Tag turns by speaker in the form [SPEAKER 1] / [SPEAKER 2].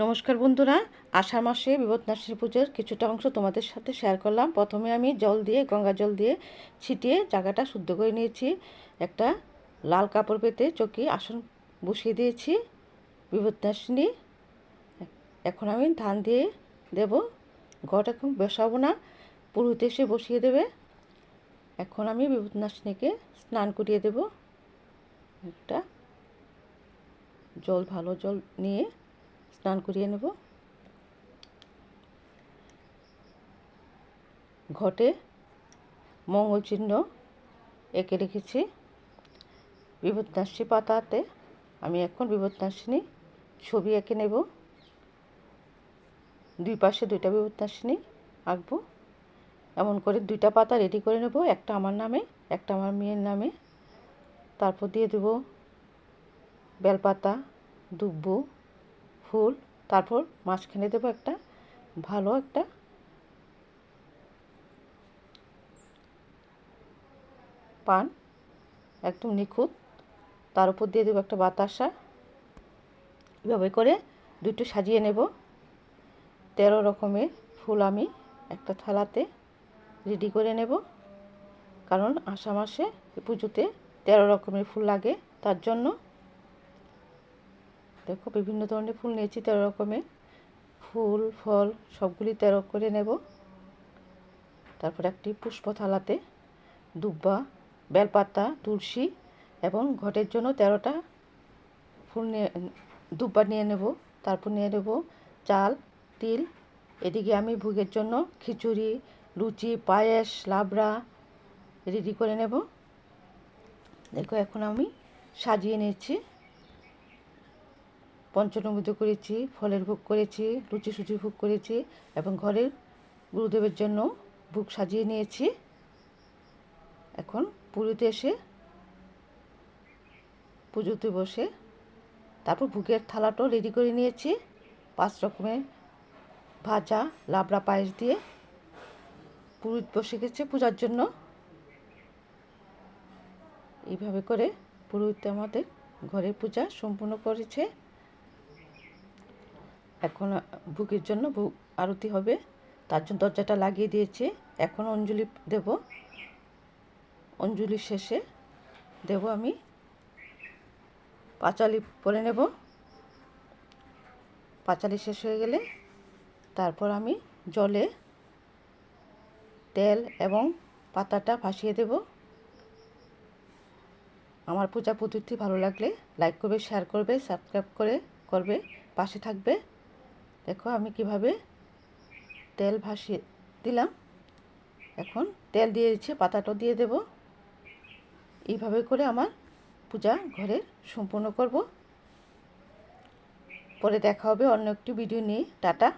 [SPEAKER 1] নমস্কার বন্ধুরা, আষাঢ় মাসে বিপদনাশিনী পুজোর কিছুটা অংশ তোমাদের সাথে শেয়ার করলাম। প্রথমে আমি জল দিয়ে, গঙ্গা জল দিয়ে ছিটিয়ে জায়গাটা শুদ্ধ করে নিয়েছি। একটা লাল কাপড় পেতে চকি আসন বসিয়ে দিয়েছি বিপদনাশিনী এখন আমি ধান দিয়ে দেব। ঘরটা এখন বসাবো না পুরোহিত এসে বসিয়ে দেবে। এখন আমি বিপদনাশিনীকে স্নান করিয়ে দেব। একটা জল, ভালো জল নিয়ে স্নান করিয়ে নেব। ঘটে মঙ্গল চিহ্ন এঁকে রেখেছি। বিপদনাশী পাতাতে আমি এখন বিপদনাশিনী ছবি এঁকে নেব। দুই পাশে দুইটা বিপদনাশিনী আঁকবো। এমন করে দুইটা পাতা রেডি করে নেব, একটা আমার নামে, একটা আমার মেয়ের নামে। তারপর দিয়ে দেব বেলপাতা, দুব্বো ফুল, তারপর মাঝখানে দেবো একটা ভালো একটা পান, একদম নিখুঁত। তার উপর দিয়ে দেবো একটা বাতাসা। এভাবে করে দুটো সাজিয়ে নেব। তেরো রকমের ফুল আমি একটা থালাতে রেডি করে নেব। কারণ আষাঢ় মাসে পুজোতে তেরো রকমের ফুল লাগে। তার জন্য দেখো, বিভিন্ন ধরনের ফুল নিয়েছি তেরো রকমের। ফুল, ফল, সবগুলি তেরো করে নেব। তারপর একটি পুষ্প থালাতে দুব্বা, বেলপাতা, তুলসী এবং ঘটের জন্য তেরোটা ফুল নিয়ে, দুব্বা নিয়ে নেব। তারপর নিয়ে নেব চাল, তিল। এদিকে আমি ভোগের জন্য খিচুড়ি, লুচি, পায়েস, লাবড়া রেডি করে নেব। দেখো, এখন আমি সাজিয়ে নিয়েছি। পঞ্চনমুদ করেছি, ফলের ভোগ করেছি, লুচি সুচি ভোগ করেছি এবং ঘরের গুরুদেবের জন্য ভোগ সাজিয়ে নিয়েছি। এখন পুরীতে এসে পুজোতে বসে তারপর ভোগের থালাটাও রেডি করে নিয়েছি। পাঁচ রকমের ভাজা, লাবড়া পায়েস দিয়ে পুরোহিত বসে গেছে পূজার জন্য। এইভাবে করে পুরোহিত আমাদের ঘরের পূজা সম্পূর্ণ করেছে। এখন বুকের জন্য বুক আরতি হবে। তার জন্য দরজাটা লাগিয়ে দিয়েছি। এখন অঞ্জলি দেব। অঞ্জলি শেষে দেব আমি। পাঁচালি পরে নেব। পাঁচালি শেষ হয়ে গেলে তারপর আমি জলে তেল এবং পাতাটা ভাসিয়ে দেব। আমার পূজা পদ্ধতি ভালো লাগলে লাইক করবে শেয়ার করবে সাবস্ক্রাইব করে, করবে, পাশে থাকবে। দেখো আমি কীভাবে তেল ভাসিয়ে দিলাম। এখন তেল দিয়ে দিচ্ছে, পাতাটাও দিয়ে দেব। এইভাবে করে আমার পূজা ঘরের সম্পূর্ণ করব। পরে দেখা হবে অন্য একটি ভিডিও নিয়ে। টাটা।